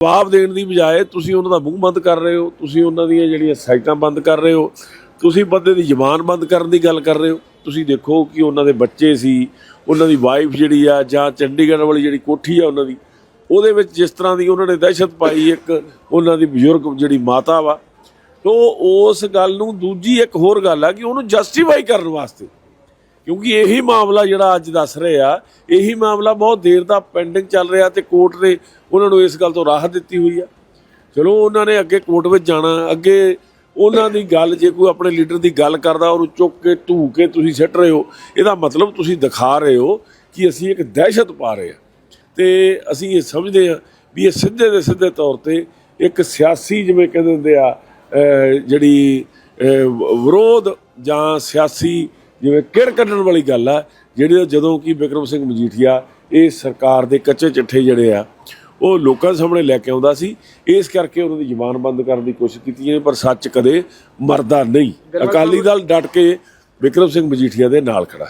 ਜਵਾਬ ਦੇਣ ਦੀ ਬਜਾਏ ਤੁਸੀਂ ਉਹਨਾਂ ਦਾ ਮੂੰਹ ਬੰਦ ਕਰ ਰਹੇ ਹੋ, ਤੁਸੀਂ ਉਹਨਾਂ ਦੀਆਂ ਜਿਹੜੀਆਂ ਸਾਈਟਾਂ ਬੰਦ ਕਰ ਰਹੇ ਹੋ, ਤੁਸੀਂ ਬੰਦੇ ਦੀ ਜ਼ੁਬਾਨ ਬੰਦ ਕਰਨ ਦੀ ਗੱਲ ਕਰ ਰਹੇ ਹੋ, ਤੁਸੀਂ ਦੇਖੋ ਕਿ ਉਹਨਾਂ ਦੇ ਬੱਚੇ ਸੀ, ਉਹਨਾਂ ਦੀ ਵਾਈਫ ਜਿਹੜੀ ਆ ਜਾਂ ਚੰਡੀਗੜ੍ਹ ਵਾਲੀ ਜਿਹੜੀ ਕੋਠੀ ਆ ਉਹਨਾਂ ਦੀ, ਉਹਦੇ ਵਿੱਚ ਜਿਸ ਤਰ੍ਹਾਂ ਦੀ ਉਹਨਾਂ ਨੇ ਦਹਿਸ਼ਤ ਪਾਈ ਇੱਕ ਉਹਨਾਂ ਦੀ ਬਜ਼ੁਰਗ ਜਿਹੜੀ ਮਾਤਾ ਵਾ, ਤੋ ਉਸ ਗੱਲ ਨੂੰ ਦੂਜੀ ਇੱਕ ਹੋਰ ਗੱਲ ਆ ਕਿ ਉਹਨੂੰ ਜਸਟੀਫਾਈ ਕਰਨ ਵਾਸਤੇ ਕਿਉਂਕਿ ਇਹੀ ਮਾਮਲਾ ਜਿਹੜਾ ਅੱਜ ਦੱਸ ਰਹੇ ਆ, ਇਹੀ ਮਾਮਲਾ ਬਹੁਤ ਦੇਰ ਦਾ ਪੈਂਡਿੰਗ ਚੱਲ ਰਿਹਾ ਤੇ ਕੋਰਟ ਨੇ ਉਹਨਾਂ ਨੂੰ ਇਸ ਗੱਲ ਤੋਂ ਰਾਹਤ ਦਿੱਤੀ ਹੋਈ ਆ। ਚਲੋ ਉਹਨਾਂ ਨੇ ਅੱਗੇ ਕੋਰਟ ਵਿੱਚ ਜਾਣਾ, ਅੱਗੇ ਉਹਨਾਂ ਦੀ ਗੱਲ, ਜੇ ਕੋਈ ਆਪਣੇ ਲੀਡਰ ਦੀ ਗੱਲ ਕਰਦਾ, ਉਹਨੂੰ ਚੁੱਕ ਕੇ ਧੂ ਕੇ ਤੁਸੀਂ ਸਿੱਟ ਰਹੇ ਹੋ, ਇਹਦਾ ਮਤਲਬ ਤੁਸੀਂ ਦਿਖਾ ਰਹੇ ਹੋ ਕਿ ਅਸੀਂ ਇੱਕ ਦਹਿਸ਼ਤ ਪਾ ਰਹੇ ਆ। ਤੇ ਅਸੀਂ ਇਹ ਸਮਝਦੇ ਆ ਵੀ ਇਹ ਸਿੱਧੇ ਦੇ ਸਿੱਧੇ ਤੌਰ ਤੇ ਇੱਕ ਸਿਆਸੀ ਜਿਵੇਂ ਕਹਿੰਦੇ ਹੁੰਦੇ ਆ ਜਿਹੜੀ ਵਿਰੋਧ ਜਾਂ ਸਿਆਸੀ ਜਿਵੇਂ ਕਿੜ ਕੱਢਣ ਵਾਲੀ ਗੱਲ ਆ ਜਿਹੜੀ ਜਦੋਂ ਕਿ ਬਿਕਰਮ ਸਿੰਘ ਮਜੀਠੀਆ ਇਹ ਸਰਕਾਰ ਦੇ ਕੱਚੇ ਚਿੱਠੇ ਜਿਹੜੇ ਆ ਉਹ ਲੋਕਾਂ ਸਾਹਮਣੇ ਲੈ ਕੇ ਆਉਂਦਾ ਸੀ। ਇਸ ਕਰਕੇ ਉਹਨਾਂ ਦੀ ਜ਼ੁਬਾਨ ਬੰਦ ਕਰਨ ਦੀ ਕੋਸ਼ਿਸ਼ ਕੀਤੀ ਜਾਂਦੀ ਪਰ ਸੱਚ ਕਦੇ ਮਰਦਾ ਨਹੀਂ। ਅਕਾਲੀ ਦਲ ਡਟ ਕੇ ਬਿਕਰਮ ਸਿੰਘ ਮਜੀਠੀਆ ਦੇ ਨਾਲ ਖੜਾ ਹੈ।